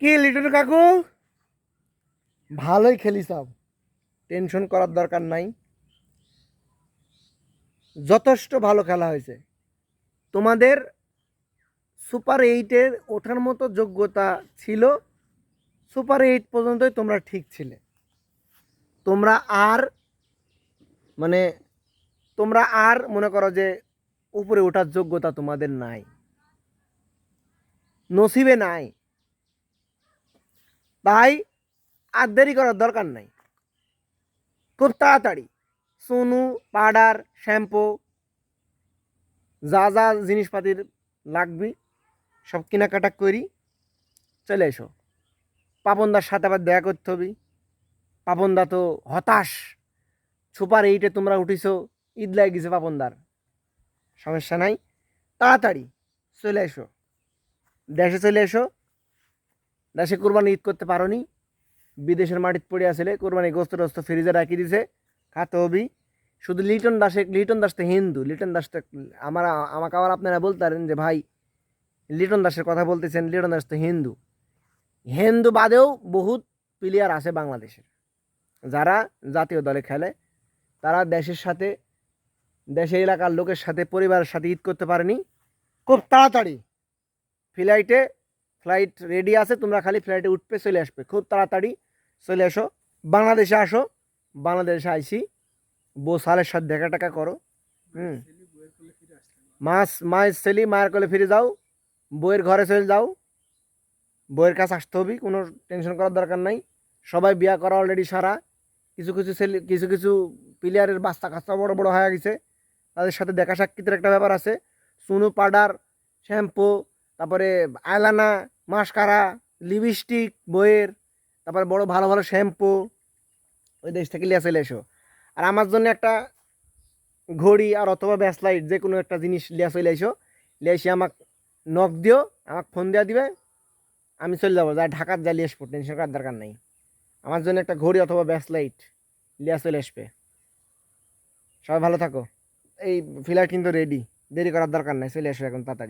কি লিটন কাকু? ভালোই খেলি সব। টেনশন করার দরকার নাই। যথেষ্ট ভালো খেলা হয়েছে। তোমাদের সুপার এইটের ওঠার মতো যোগ্যতা ছিল। সুপার এইট পর্যন্তই তোমরা ঠিক ছিলে। তোমরা আর মানে তোমরা আর মনে করো যে উপরে ওঠার যোগ্যতা তোমাদের নাই। নসিবে নাই। তাই আর দেরি করার দরকার নাই। খুব তাড়াতাড়ি। সোনু, পাউডার, শ্যাম্পু, যা যা জিনিসপাতির লাগবে, সব কেনাকাটা করি। চলে এসো। পাপনদার সাথে আবার দেখা করতে হবে। পাপনদা তো হতাশ। সুপার এইটে তোমরা উঠিছো, ঈদ লাগে গেছে পাপনদার। সমস্যা নাই। তাড়াতাড়ি চলে এসো। দেশে চলে এসো। দেশে কোরবানি ঈদ করতে পারো নি বিদেশের মাটিতে পড়ে আসলে কোরবানি গোস্ত টোস্ত ফ্রিজে রাখি দিছে, খাতে হবি। শুধু লিটন দাসে লিটন দাস তো হিন্দু, লিটন দাস তো আমার আমাকে আবার আপনারা বলতে পারেন যে, ভাই, লিটন দাসের কথা বলতেছেন, লিটন দাস তো হিন্দু। হিন্দু বাদেও বহুত প্লেয়ার আছে বাংলাদেশের। যারা জাতীয় দলে খেলে, তারা দেশের সাথে দেশের এলাকার লোকের সাথে, পরিবারের সাথে ঈদ করতে পারেনি। খুব তাড়াতাড়ি ফ্লাইটে ফ্লাইট রেডি আছে, তোমরা খালি ফ্লাইটে উঠবে, চলে আসবে। খুব তাড়াতাড়ি চলে আসো। বাংলাদেশে আসো। বাংলাদেশে আইসি। বউ সালের সাথে দেখা টাকা করো। হুম। মাস, মায়ের ছেলি, মায়ের কোলে ফিরে যাও। বইয়ের ঘরে চলে যাও। বইয়ের কাছে আসতে হবে, কোনো টেনশন করার দরকার নাই। সবাই বিয়া করা অলরেডি সারা। কিছু কিছু ছেলে, কিছু কিছু প্লেয়ারের বাচ্চা কাচ্চা বড় বড় হয়ে গেছে। তাদের সাথে দেখা সাক্ষিতের একটা ব্যাপার আছে। সুনু পাউডার শ্যাম্পু তারপরে আয়লানা মাস্কারা, লিপস্টিক, বইয়ের, তারপরে বড় ভালো ভালো শ্যাম্পু, ওই দেশ থেকে লিয়ে চলে এসো। আর আমার জন্য একটা ঘড়ি আর অথবা ব্যাসলাইট যে কোনো একটা জিনিস লিয়া চলে এসো। লিয়ে এসে আমাকে নখ দিও, আমাকে ফোন দেওয়া দিবে, আমি চলে যাব। যা ঢাকার যা লিয়ে আসব টেনশন করার দরকার নাই। আমার জন্য একটা ঘড়ি অথবা ব্যাসলাইট লিয়া চলে আসবে। সবাই ভালো থাকো। এই ফ্লাইট কিন্তু রেডি দেরি করার দরকার নাই, চলে এসো এখন তাড়াতাড়ি।